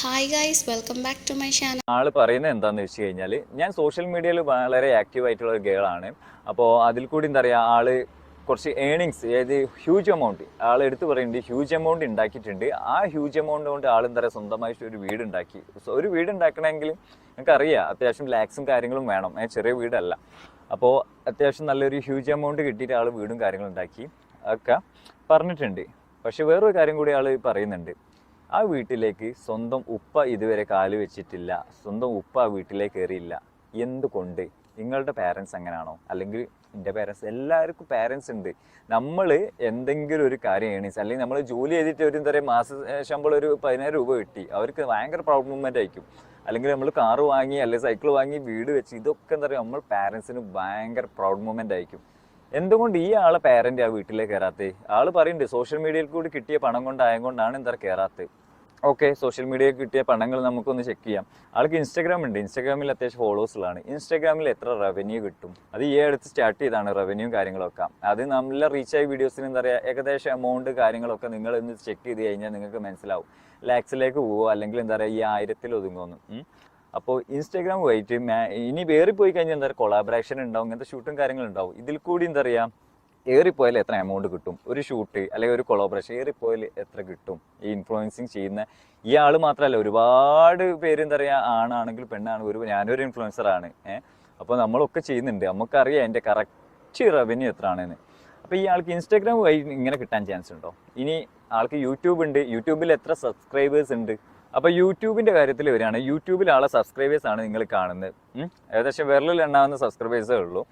Hi guys welcome back to my channel ആൾ പറയുന്നത് എന്താണെന്ന് വെച്ച് കഴിഞ്ഞാൽ ഞാൻ സോഷ്യൽ മീഡിയയിൽ വളരെ ആക്റ്റീവ് ആയിട്ടുള്ള ഒരു ഗേളാണ് അപ്പോൾ അതിൽ കൂടി എന്താ പറയുക ആൾ കുറച്ച് ഏണിങ്സ് ഏത് ഹ്യൂജ് എമൗണ്ട് ആൾ എടുത്തു പറയുന്നുണ്ട് ഹ്യൂജ് എമൗണ്ട് ഉണ്ടാക്കിയിട്ടുണ്ട് ആ ഹ്യൂജ് എമൗണ്ട് കൊണ്ട് ആൾ എന്താ പറയുക സ്വന്തമായിട്ട് ഒരു വീട് ഉണ്ടാക്കി സോ ഒരു വീട് ഉണ്ടാക്കണമെങ്കിൽ നിങ്ങൾക്ക് അറിയാം അത്യാവശ്യം ലാക്സും കാര്യങ്ങളും വേണം. ചെറിയ വീടല്ല. അപ്പോൾ അത്യാവശ്യം നല്ലൊരു ഹ്യൂജ് എമൗണ്ട് കിട്ടിയിട്ട് ആൾ വീടും കാര്യങ്ങളും ഉണ്ടാക്കി ഒക്കെ പറഞ്ഞിട്ടുണ്ട്. പക്ഷേ വേറൊരു കാര്യം കൂടി ആൾ പറയുന്നുണ്ട്. ആ വീട്ടിലേക്ക് സ്വന്തം ഉപ്പ ഇതുവരെ കാൽ വെച്ചിട്ടില്ല. സ്വന്തം ഉപ്പ ആ വീട്ടിലേക്ക് കയറിയില്ല. എന്തുകൊണ്ട്? നിങ്ങളുടെ പാരൻസ് അങ്ങനെയാണോ അല്ലെങ്കിൽ എന്റെ പാരൻസ് എല്ലാവർക്കും പാരൻസ് ഉണ്ട്. നമ്മൾ എന്തെങ്കിലും ഒരു കാര്യം ഏണീസ് അല്ലെങ്കിൽ നമ്മൾ ജോലി ചെയ്തിട്ട് ഒരു എന്താ പറയുക മാസ ശമ്പളം ഒരു പതിനായിരം രൂപ കിട്ടി. അവർക്ക് ഭയങ്കര പ്രൗഡ് മൂവ്മെന്റ് ആയിരിക്കും. അല്ലെങ്കിൽ നമ്മൾ കാറ് വാങ്ങി അല്ലെങ്കിൽ സൈക്കിൾ വാങ്ങി വീട് വെച്ച് ഇതൊക്കെ എന്താ പറയുക നമ്മൾ പാരൻസിന് ഭയങ്കര പ്രൗഡ് മൂവ്മെന്റ് ആയിരിക്കും. എന്തുകൊണ്ട് ഈ ആളെ പാരന്റ് ആ വീട്ടിലേക്ക് കയറാത്തത് ആൾ പറയുന്നുണ്ട് സോഷ്യൽ മീഡിയയിൽ കൂടി കിട്ടിയ പണം കൊണ്ടായതുകൊണ്ടാണ് എന്താ കയറാത്തത് ഓക്കെ സോഷ്യൽ മീഡിയയിൽ കിട്ടിയ പണങ്ങൾ നമുക്കൊന്ന് ചെക്ക് ചെയ്യാം. ആൾക്ക് ഇൻസ്റ്റാഗ്രാം ഉണ്ട്. ഇൻസ്റ്റാഗ്രാമിൽ അത്യാവശ്യം ഫോളോവേഴ്സുകളാണ് ഇൻസ്റ്റാഗ്രാമിൽ എത്ര റവന്യൂ കിട്ടും? അത് ഈ അടുത്ത് സ്റ്റാർട്ട് ചെയ്താണ് റവന്യൂ കാര്യങ്ങളൊക്കെ. അത് നല്ല റീച്ച് ആയ വീഡിയോസിന് എന്താ പറയുക ഏകദേശം എമൗണ്ട് കാര്യങ്ങളൊക്കെ നിങ്ങൾ ഇന്ന് ചെക്ക് ചെയ്ത് കഴിഞ്ഞാൽ നിങ്ങൾക്ക് മനസ്സിലാവും. ലാക്സിലേക്ക് പോവുക അല്ലെങ്കിൽ എന്താ പറയുക ഈ ആയിരത്തിൽ ഒതുങ്ങുമെന്ന്. അപ്പോൾ ഇൻസ്റ്റാഗ്രാം വൈറ്റ് ഇനി പോയി കഴിഞ്ഞാൽ എന്താ പറയുക കൊളാബറേഷൻ ഉണ്ടാവും ഇങ്ങനത്തെ ഷൂട്ടും കാര്യങ്ങളും ഉണ്ടാവും. ഇതിൽ കൂടി എന്താ പറയുക ഏറിപ്പോയാൽ എത്ര എമൗണ്ട് കിട്ടും? ഒരു ഷൂട്ട് അല്ലെങ്കിൽ ഒരു കൊളാബറേഷൻ ഏറിപ്പോയാൽ എത്ര കിട്ടും? ഈ ഇൻഫ്ലുവൻസിങ് ചെയ്യുന്ന ഈ ആൾ മാത്രമല്ല ഒരുപാട് പേര് എന്താ പറയുക ആണാണെങ്കിൽ പെണ്ണാണ് ഒരു ഞാനൊരു ഇൻഫ്ലുവൻസർ ആണ് ഏഹ് അപ്പോൾ നമ്മളൊക്കെ ചെയ്യുന്നുണ്ട്. നമുക്കറിയാം എന്റെ കറക്റ്റ് റവന്യൂ എത്ര ആണെന്ന് അപ്പോൾ ഈ ആൾക്ക് ഇൻസ്റ്റാഗ്രാം വഴി ഇങ്ങനെ കിട്ടാൻ ചാൻസ് ഉണ്ടോ? ഇനി ആൾക്ക് യൂട്യൂബ് ഉണ്ട്. യൂട്യൂബിൽ എത്ര സബ്സ്ക്രൈബേഴ്സ് ഉണ്ട്? അപ്പോൾ യൂട്യൂബിന്റെ കാര്യത്തിൽ വരികയാണ്. യൂട്യൂബിൽ ആളെ സബ്സ്ക്രൈബേഴ്സ് ആണ് നിങ്ങൾ കാണുന്നത്. ഏകദേശം വിരലിൽ എണ്ണാവുന്ന സബ്സ്ക്രൈബേഴ്സേ ഉള്ളൂ.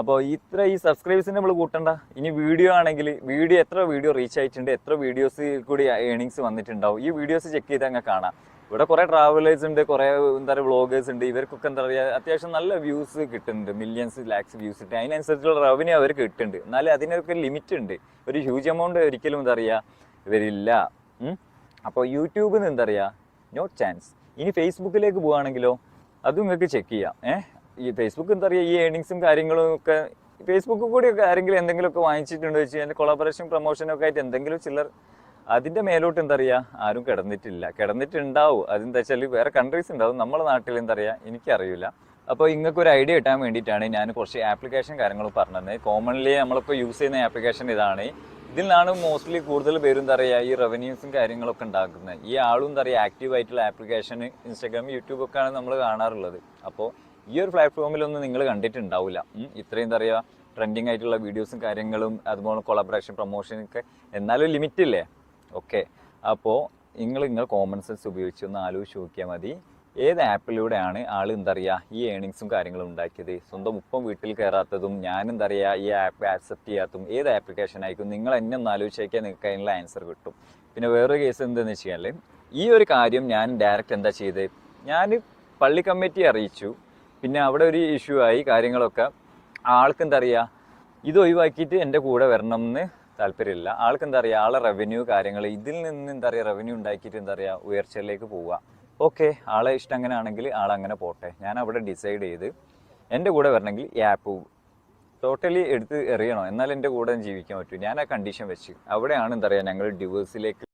അപ്പോൾ ഇത്ര ഈ സബ്സ്ക്രൈബേഴ്സിന് നമ്മൾ കൂട്ടണ്ട. ഇനി വീഡിയോ ആണെങ്കിൽ വീഡിയോ എത്ര വീഡിയോ റീച്ച് ആയിട്ടുണ്ട് എത്ര വീഡിയോസ് കൂടി ഏണിങ്സ് വന്നിട്ടുണ്ടാവും ഈ വീഡിയോസ് ചെക്ക് ചെയ്ത് അങ്ങ് കാണാം. ഇവിടെ കുറേ ട്രാവലേഴ്സ് ഉണ്ട് കുറേ എന്താ പറയുക വ്ളോഗേഴ്സ് ഉണ്ട്. ഇവർക്കൊക്കെ എന്താ പറയുക അത്യാവശ്യം നല്ല വ്യൂസ് കിട്ടുന്നുണ്ട്. മില്യൺസ് ലാക്സ് വ്യൂസ് ഉണ്ട്. അതിനനുസരിച്ചുള്ള റവന്യൂ അവർക്ക് കിട്ടുന്നുണ്ട്. എന്നാലും അതിനൊക്കെ ലിമിറ്റ് ഉണ്ട്. ഒരു ഹ്യൂജ് എമൗണ്ട് ഒരിക്കലും എന്താ പറയുക ഇവരില്ല. അപ്പോൾ യൂട്യൂബിൽ നിന്ന് എന്താ പറയുക നോ ചാൻസ് ഇനി ഫേസ്ബുക്കിലേക്ക് പോവുകയാണെങ്കിലോ അതും നിങ്ങൾക്ക് ചെക്ക് ചെയ്യാം. ഏഹ് ഈ ഫേസ്ബുക്ക് എന്താ പറയുക ഈ ഏണിങ്സും കാര്യങ്ങളും ഒക്കെ ഫേസ്ബുക്കിൽ കൂടി ഒക്കെ ആരെങ്കിലും എന്തെങ്കിലുമൊക്കെ വാങ്ങിച്ചിട്ടുണ്ടോ വെച്ച് കഴിഞ്ഞാൽ കൊളാബറേഷൻ പ്രൊമോഷനൊക്കെ ആയിട്ട് എന്തെങ്കിലും ചിലർ അതിന്റെ മേലോട്ട് എന്താ പറയുക ആരും കിടന്നിട്ടില്ല. കിടന്നിട്ടുണ്ടാവും. അതെന്താ വെച്ചാൽ വേറെ കൺട്രീസ് ഉണ്ടാവും. നമ്മുടെ നാട്ടിൽ എന്താ എനിക്കറിയില്ല. അപ്പോൾ നിങ്ങൾക്ക് ഒരു ഐഡിയ കിട്ടാൻ വേണ്ടിയിട്ടാണ് ഞാൻ കുറച്ച് ആപ്ലിക്കേഷൻ കാര്യങ്ങൾ പറഞ്ഞത്. കോമൺലി നമ്മളിപ്പോൾ യൂസ് ചെയ്യുന്ന ആപ്ലിക്കേഷൻ ഇതാണ്. നിന്നാണ് മോസ്റ്റ്ലി കൂടുതൽ പേരും എന്താ പറയുക ഈ റവന്യൂസും കാര്യങ്ങളൊക്കെ ഉണ്ടാക്കുന്നത്. ഈ ആളും എന്താ പറയുക ആക്റ്റീവ് ആയിട്ടുള്ള ആപ്ലിക്കേഷൻ ഇൻസ്റ്റാഗ്രാം യൂട്യൂബ് ആണ് നമ്മൾ കാണാറുള്ളത്. അപ്പോൾ ഈ ഒരു പ്ലാറ്റ്ഫോമിലൊന്നും നിങ്ങൾ കണ്ടിട്ടുണ്ടാവില്ല. ഇത്രയും എന്താ പറയുക ട്രെൻഡിങ് ആയിട്ടുള്ള വീഡിയോസും കാര്യങ്ങളും അതുപോലെ കൊളാബറേഷൻ പ്രൊമോഷനൊക്കെ എന്നാലും ലിമിറ്റ് ഇല്ലേ? ഓക്കെ അപ്പോൾ നിങ്ങൾ നിങ്ങൾ കോമൺ സെൻസ് ഉപയോഗിച്ച് ഒന്ന് ആലോചിച്ച് നോക്കിയാൽ മതി. ഏത് ആപ്പിലൂടെയാണ് ആൾ എന്താ പറയുക ഈ ഏണിങ്സും കാര്യങ്ങളും ഉണ്ടാക്കിയത്? സ്വന്തം ഉപ്പം വീട്ടിൽ കയറാത്തതും ഞാൻ എന്താ പറയുക ഈ ആപ്പ് ആക്സെപ്റ്റ് ചെയ്യാത്തതും ഏത് ആപ്ലിക്കേഷൻ ആയിരിക്കും? നിങ്ങൾ എന്നെ ഒന്ന് ആലോചിച്ചേക്കാൻ നിങ്ങൾക്ക് അതിനുള്ള ആൻസർ കിട്ടും. പിന്നെ വേറൊരു കേസ് എന്താണെന്ന് വെച്ച് കഴിഞ്ഞാൽ ഈ ഒരു കാര്യം ഞാൻ ഡയറക്റ്റ് എന്താ ചെയ്തത് ഞാൻ പള്ളി കമ്മിറ്റി അറിയിച്ചു. പിന്നെ അവിടെ ഒരു ഇഷ്യൂ ആയി കാര്യങ്ങളൊക്കെ. ആൾക്ക് എന്താ പറയുക ഇത് ഒഴിവാക്കിയിട്ട് എന്റെ കൂടെ വരണം എന്ന് താല്പര്യമില്ല. ആൾക്ക് എന്താ പറയുക ആളെ റവന്യൂ കാര്യങ്ങൾ ഇതിൽ നിന്ന് എന്താ പറയുക റവന്യൂ ഉണ്ടാക്കിയിട്ട് എന്താ പറയുക ഉയർച്ചയിലേക്ക് പോവുക. ഓക്കെ ആളെ ഇഷ്ടം അങ്ങനെ ആണെങ്കിൽ ആളങ്ങനെ പോട്ടെ. ഞാൻ അവിടെ ഡിസൈഡ് ചെയ്ത് എന്റെ കൂടെ വരണമെങ്കിൽ ഈ ആപ്പ് ടോട്ടലി എടുത്ത് എറിയണോ. എന്നാൽ എന്റെ കൂടെ ജീവിക്കാൻ പറ്റും. ഞാൻ ആ കണ്ടീഷൻ വെച്ച്. അവിടെയാണ് എന്താ പറയുക ഞങ്ങൾ ഡിവേഴ്സിലേക്ക്